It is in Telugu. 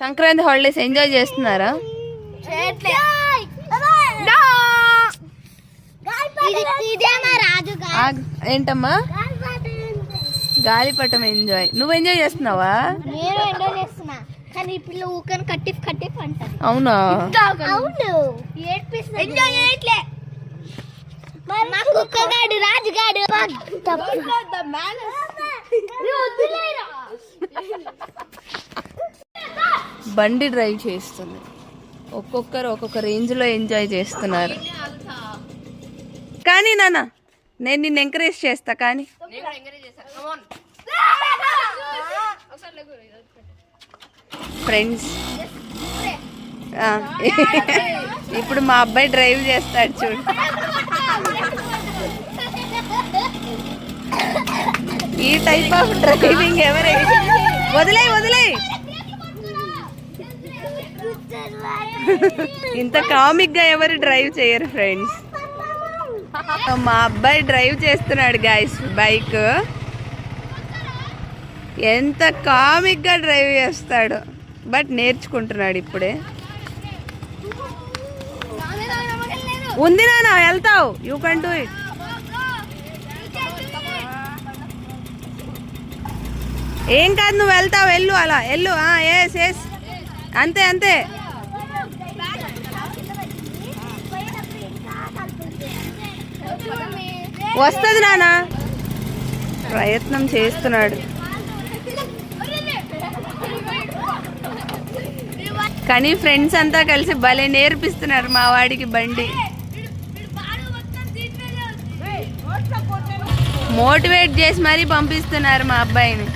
సంక్రాంతి హాలిడేస్ ఎంజాయ్ చేస్తున్నారా? ఏంటమ్మా? గాలిపటం ఎంజాయ్ నువ్వు ఎంజాయ్ చేస్తున్నావా? నేను ఎంజాయ్ చేస్తున్నా కానీ ఈ పిల్ల ఊకని కట్టిఫ్ కట్టిఫ్ అంటది అవునా అవును ఎంజాయ్ చేయట్లే మా కుక్కగాడు రాజుగాడు బండి డ్రైవ్ చేస్తుంది. ఒక్కొక్కరు ఒక్కొక్క రేంజ్లో ఎంజాయ్ చేస్తున్నారు. కానీ నాన్న నేను నిన్ను ఎంకరేజ్ చేస్తా కానీ. ఫ్రెండ్స్ ఇప్పుడు మా అబ్బాయి డ్రైవ్ చేస్తాడు చూడు. ఈ టైప్ ఆఫ్ డ్రైవింగ్ ఎవరే వదిలే వదిలే. ఇంత కామిక్గా ఎవరు డ్రైవ్ చేయరు ఫ్రెండ్స్ మా అబ్బాయి డ్రైవ్ చేస్తున్నాడు గాయస్ బైక్ ఎంత కామిక్గా డ్రైవ్ చేస్తాడు. బట్ నేర్చుకుంటున్నాడు ఇప్పుడే. ఉంది నాన్న వెళ్తావు. యూ కెన్ డూ ఇట్ ఏం కాదు నువ్వు వెళ్తావు వెళ్ళు అలా. వెళ్ళు. ఎస్ ఎస్ అంతే అంతే. వస్తుంది నాన్న ప్రయత్నం చేస్తున్నాడు. కానీ ఫ్రెండ్స్ అంతా కలిసి భలే నేర్పిస్తున్నారు మా వాడికి బండి. మోటివేట్ చేసి మరీ పంపిస్తున్నారు మా అబ్బాయిని.